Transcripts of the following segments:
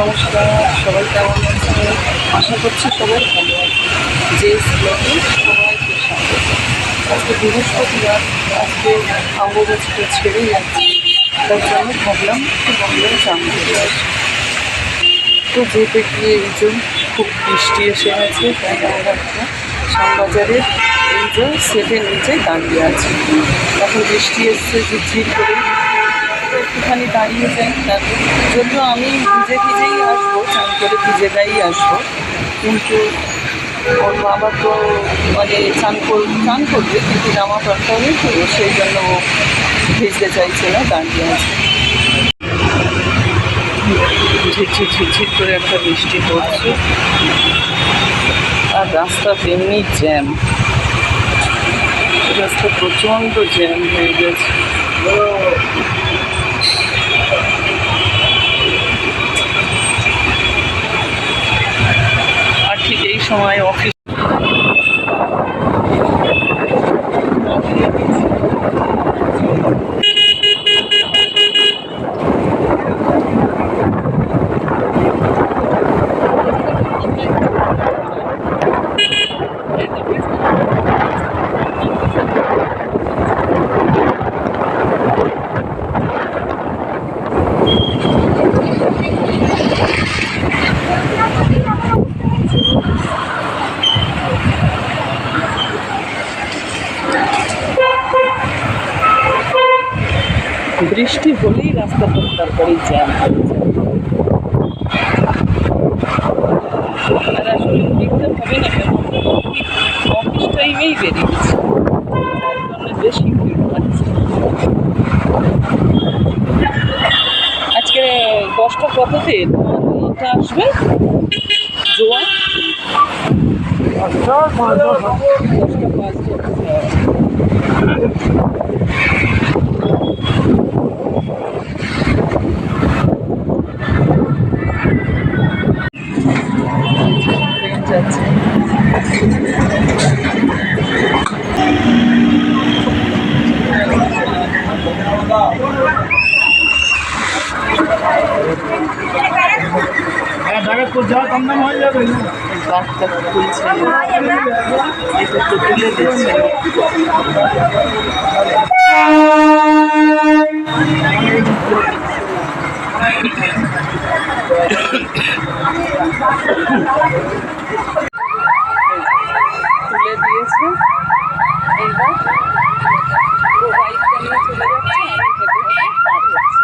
নমস্কার, সবাই কেমন আছে আশা করছি সবাই ভালো আছে যে ব্লগে সবাইকে স্বাগত। আজকে বৃহস্পতিবার, আজকে অম্বুবাচিটা ছেড়ে যাচ্ছে। তার জন্য ভাবলাম বন্ধুরা চান করে আসি। তো যেতে গিয়ে যে খুব বৃষ্টি এসে গেছে। আমরা একটা শ্যামবাজারের এই যে সেটের নিচে দাঁড়িয়ে আছি। এখন বৃষ্টি এসছে ঝিরঝির করে একটুখানি দাঁড়িয়ে যাই তারপর যদিও আমি ভিজে ভিজেই আসব চান করে ভিজে আসব। কিন্তু ওর বাবা তো মানে চান কর চান করবে, কিন্তু জামা প্যান্ট হবে তো, সেই জন্য ও ভিজতে চাইছে না, দাঁড়িয়ে আছে। ঝিরঝির ঝিরঝির করে একটা বৃষ্টি পড়ছে। আর রাস্তা তেমনি জ্যাম। রাস্তা প্রচণ্ড জ্যাম হয়ে গেছে আর ঠিক এই সময় বৃষ্টি হলেই রাস্তাটা তারপরেই জ্যাম হয়ে যায়। আর আসলে হবে না কেন অফিস টাইমেই বেশি আজকে দশটা কততে আসবে? জোয়া দশটা পাঁচ বাঘটা খুলছে এটা তুলে দিচ্ছে তুলে দিয়েছে এইবার ও বাইকটা নিয়ে চলে যাচ্ছে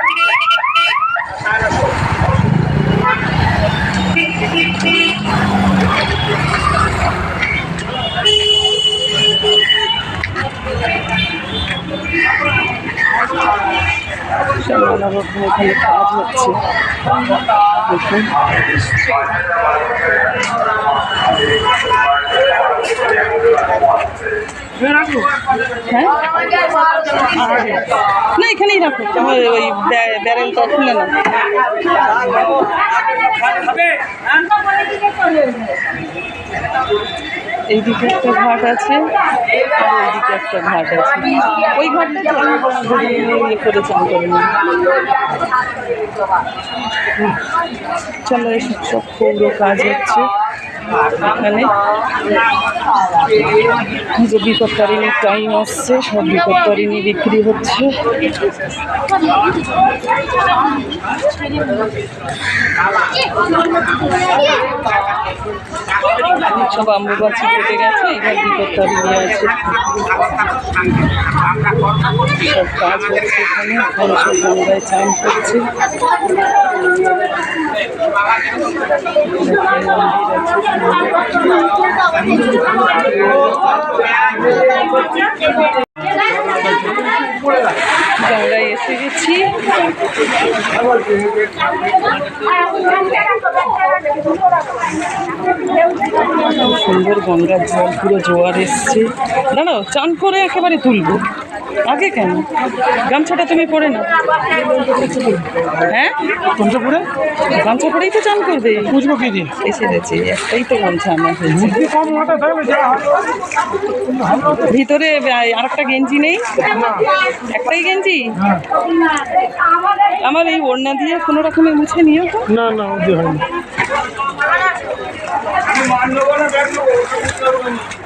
আমি হেঁটে হেঁটে পার হচ্ছি শ্যামলাবাবু এখানে কাজ হচ্ছে হ্যাঁ না, এখানেই রাখো। ওই ওই ব্যা- ব্যারেলটা খুলে না এইদিকে একটা ঘাট আছে, আর ওইদিকে একটা ঘাট আছে। ওই ঘাটটা করে চান করে নিন। চলো, এসব সব কাজ হচ্ছে। এখানে যে বিপত্তারিণীর টাইম আসছে, সব বিপত্তারিণী বিক্রি হচ্ছে। সব আম্বুবাচি কেটে গেছে, এবার বিপত্তারিণী আছে। সব কাজ হচ্ছে এখানে সব গঙ্গায় চান করছে। গঙ্গায় এসে গেছি। সুন্দর গঙ্গার জল পুরো জোয়ার এসছে। দাঁড়াও চান করে একেবারে তুলবো। আগে কেন? গামছাটা তুমি পরে না হ্যাঁ? কোনটা পরে গামছা পরেই তো চান করবে। বুঝব কি দিয়ে এসে গেছে একটাই তো গামছা আমার হয় ভিতরে আর একটা গেঞ্জি নেই। একটাই গেঞ্জি? হ্যাঁ। আমার এই ওড়না দিয়ে কোনো রকমের মুছে নিও তো। না না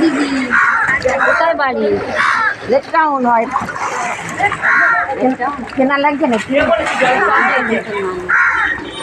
দিদি। কোথায় বাড়ি? লেট টাউন হয়। কেনা লাগছে নাকি?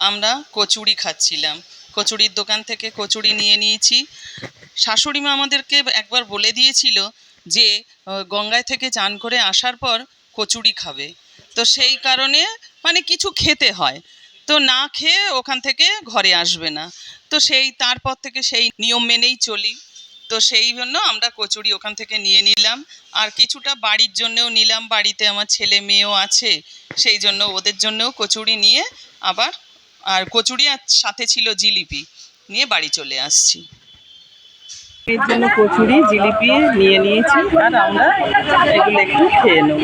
আমরা কচুরি খাচ্ছিলাম। কচুরির দোকান থেকে কচুরি নিয়ে নিয়েছি। শাশুড়ি মা আমাদেরকে একবার বলে দিয়েছিল যে গঙ্গায় থেকে চান করে আসার পর কচুরি খাবে। তো সেই কারণে মানে কিছু খেতে হয়। তো না খেয়ে ওখান থেকে ঘরে আসবে না। তো সেই, তারপর থেকে সেই নিয়ম মেনেই চলি। তো সেই জন্য আমরা কচুরি ওখান থেকে নিয়ে নিলাম। আর কিছুটা বাড়ির জন্যও নিলাম। বাড়িতে আমার ছেলে মেয়েও আছে। সেই জন্য ওদের জন্যও কচুরি নিয়ে আবার আর কচুরি আর সাথে ছিল জিলিপি। নিয়ে বাড়ি চলে আসছি। এর জন্য কচুরি জিলিপি নিয়ে নিয়েছি আর আমরা এগুলো একটু খেয়ে নেব।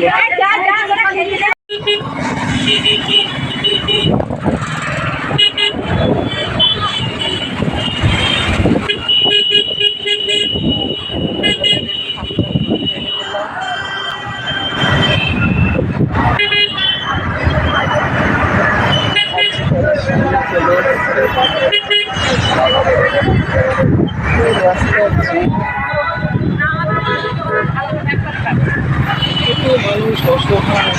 মানুষ অসহায়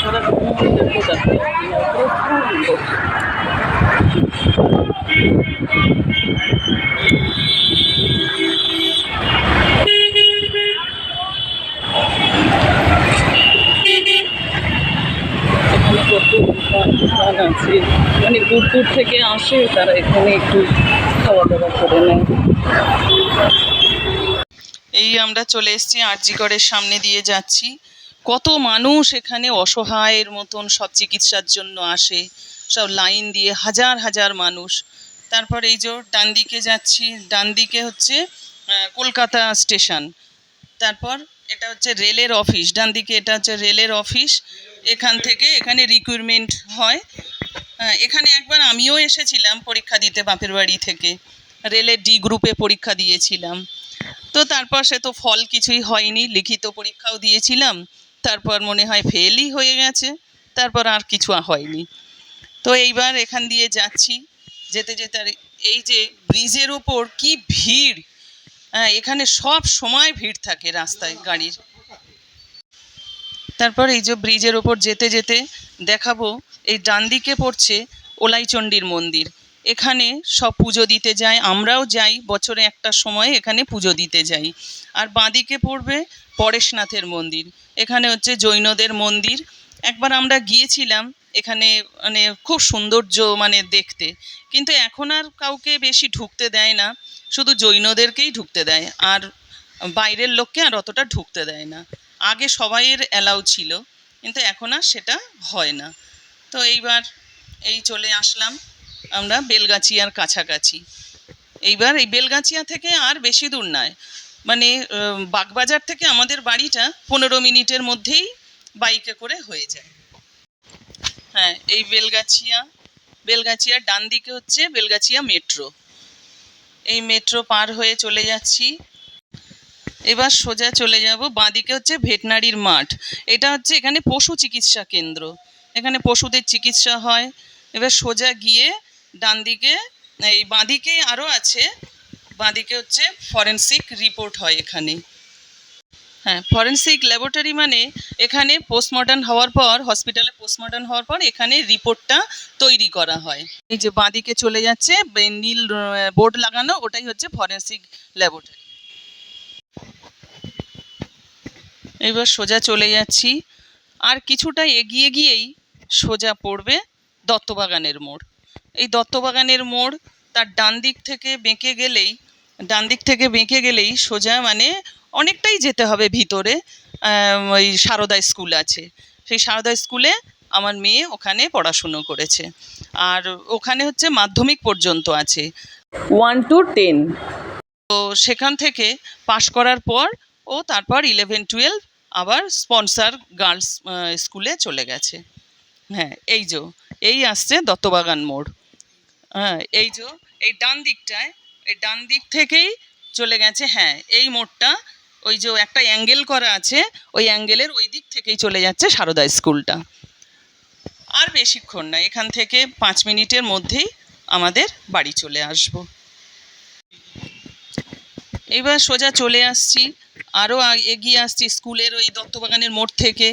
তারা ঘুমোতে কোথায়? প্রচুর লোক। এখানে কত দোকান দোকান আছে মানে দূর দূর থেকে আসে, তারা এখানে একটু খাওয়া দাওয়া করে এই আমরা চলে এসেছি আরজিগড়ের সামনে দিয়ে যাচ্ছি। কত মানুষ এখানে অসহায়ের মতন সব চিকিৎসার জন্য আসে। সব লাইন দিয়ে হাজার হাজার মানুষ। তারপর এই যে ডান দিকে যাচ্ছি, ডান দিকে হচ্ছে কলকাতা স্টেশন। তারপর এটা হচ্ছে রেলের অফিস ডান দিকে এটা হচ্ছে রেলের অফিস এখান থেকে এখানে রিক্রুটমেন্ট হয়। হ্যাঁ, এখানে একবার আমিও এসেছিলাম পরীক্ষা দিতে বাপের বাড়ি থেকে রেলের ডি গ্রুপে পরীক্ষা দিয়েছিলাম। তো তারপর সে তো ফল কিছুই হয়নি লিখিত পরীক্ষাও দিয়েছিলাম তারপর মনে হয় ফেলই হয়ে গেছে তারপর আর কিছু হয়নি। তো এইবার এখান দিয়ে যাচ্ছি যেতে যেতে আর এই যে ব্রিজের ওপর কি ভিড় এখানে সব সময় ভিড় থাকে রাস্তায় গাড়ির। তারপর এই যে ব্রিজের ওপর যেতে যেতে দেখাবো, এই ডান দিকে পড়ছে ওলাইচণ্ডীর মন্দির। এখানে সব পুজো দিতে যায়, আমরাও যাই, বছরে একটা সময় এখানে পুজো দিতে যাই। আর বাঁদিকে পড়বে পরেশনাথের মন্দির। এখানে হচ্ছে জৈনদের মন্দির। একবার আমরা গিয়েছিলাম এখানে মানে খুব সৌন্দর্য মানে দেখতে। কিন্তু এখন আর কাউকে বেশি ঢুকতে দেয় না। শুধু জৈনদেরকেই ঢুকতে দেয়, আর বাইরের লোককে আর অতটা ঢুকতে দেয় না। আগে সবাইয়ের অ্যালাউ ছিল, কিন্তু এখন আর সেটা হয় না। তো এইবার এই চলে আসলাম আমরা বেলগাছিয়ার কাছাকাছি। এইবার এই বেলগাছিয়া থেকে আর বেশি দূর নয়। মানে বাগবাজার থেকে আমাদের বাড়িটা পনেরো মিনিটের মধ্যেই বাইকে করে হয়ে যায়। হ্যাঁ এই বেলগাছিয়া, বেলগাছিয়ার ডান দিকে হচ্ছে বেলগাছিয়া মেট্রো। এই মেট্রো পার হয়ে চলে যাচ্ছি। এবার সোজা চলে যাব বাঁদিকে হচ্ছে ভেটনারির মাঠ। এটা হচ্ছে এখানে পশু চিকিৎসা কেন্দ্র। এখানে পশুদের চিকিৎসা হয়। এবার সোজা গিয়ে ডান দিকে এই বাঁদিকে আরও আছে। বাঁদিকে হচ্ছে ফরেনসিক রিপোর্ট হয় এখানে। হ্যাঁ ফরেনসিক ল্যাবরেটরি মানে এখানে পোস্টমর্টম হওয়ার পর হসপিটালে পোস্টমর্টম হওয়ার পর এখানে রিপোর্টটা তৈরি করা হয়। এই যে বাঁদিকে চলে যাচ্ছে নীল বোর্ড লাগানো, ওটাই হচ্ছে ফরেনসিক ল্যাবরেটরি এবার সোজা চলে যাচ্ছি। আর কিছুটা এগিয়ে গিয়েই সোজা পড়বে দত্তবাগানের মোড়। এই দত্তবাগানের মোড় তার ডান দিক থেকে বেঁকে গেলেই, ডান দিক থেকে বেঁকে গেলেই সোজা মানে অনেকটাই যেতে হবে ভিতরে ওই সারদা স্কুল আছে। সেই সারদা স্কুলে আমার মেয়ে ওখানে পড়াশুনো করেছে। আর ওখানে হচ্ছে মাধ্যমিক পর্যন্ত আছে। ওয়ান টু টেন তো সেখান থেকে পাশ করার পর ও তারপর ইলেভেন টুয়েলভ আবার স্পন্সার গার্লস স্কুলে চলে গেছে। হ্যাঁ এই যে এই আসছে দত্তবাগান মোড়। হ্যাঁ এই যে এই ডান দিকটায় এই ডান দিক থেকেই চলে গেছে। হ্যাঁ এই মোড়টা ওই যে একটা অ্যাঙ্গেল করা আছে, ওই অ্যাঙ্গেলের ওই দিক থেকেই চলে যাচ্ছে সারদা স্কুলটা। আর বেশিক্ষণ না, এখান থেকে পাঁচ মিনিটের মধ্যেই আমাদের বাড়ি চলে আসব। এবার সোজা চলে আসছি আরও এগিয়ে আসছি স্কুলের ওই দত্তবাগানের মোড় থেকে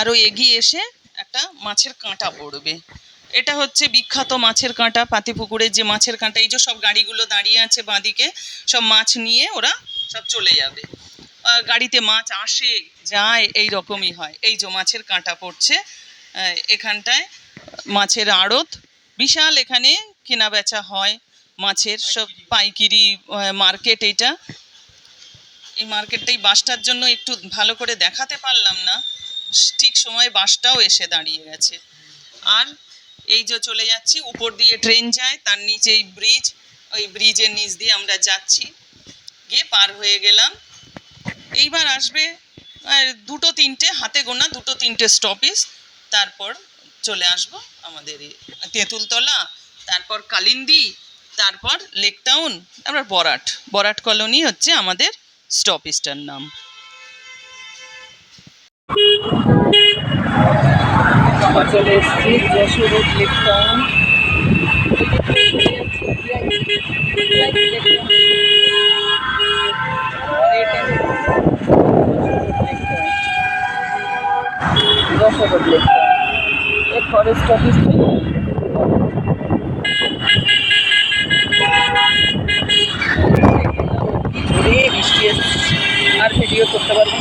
আরও এগিয়ে এসে একটা মাছের কাঁটা পড়বে। এটা হচ্ছে বিখ্যাত মাছের কাঁটা পাতিপুকুরের যে মাছের কাঁটা এই যে সব গাড়িগুলো দাঁড়িয়ে আছে বাঁদিকে সব মাছ নিয়ে ওরা সব চলে যাবে। গাড়িতে মাছ আসে যায় এই রকমই হয়। এই যে মাছের কাঁটা পড়ছে এখানটায় মাছের আড়ত। বিশাল এখানে কেনা বেচা হয় মাছের সব পাইকিরি। মার্কেট এটা। এই মার্কেটটা এই বাসটার জন্য একটু ভালো করে দেখাতে পারলাম না। ঠিক সময় বাসটাও এসে দাঁড়িয়ে গেছে। আর এই যে চলে যাচ্ছি, উপর দিয়ে ট্রেন যায়, তার নিচে এই ব্রিজ ওই ব্রিজের নিচ দিয়ে আমরা যাচ্ছি। গিয়ে পার হয়ে গেলাম। এইবার আসবে দুটো তিনটে, হাতে গোনা দুটো তিনটে স্টপেজ তারপর চলে আসব আমাদের তেঁতুলতলা, তারপর কালিন্দি, তারপর লেক টাউন তারপর বরাট। বরাট কলোনি হচ্ছে আমাদের স্টপেজটার নাম। আমরা চলে এসেছি Jessore town Jessore lake forest office বৃষ্টি আর ভিডিও করতে পারব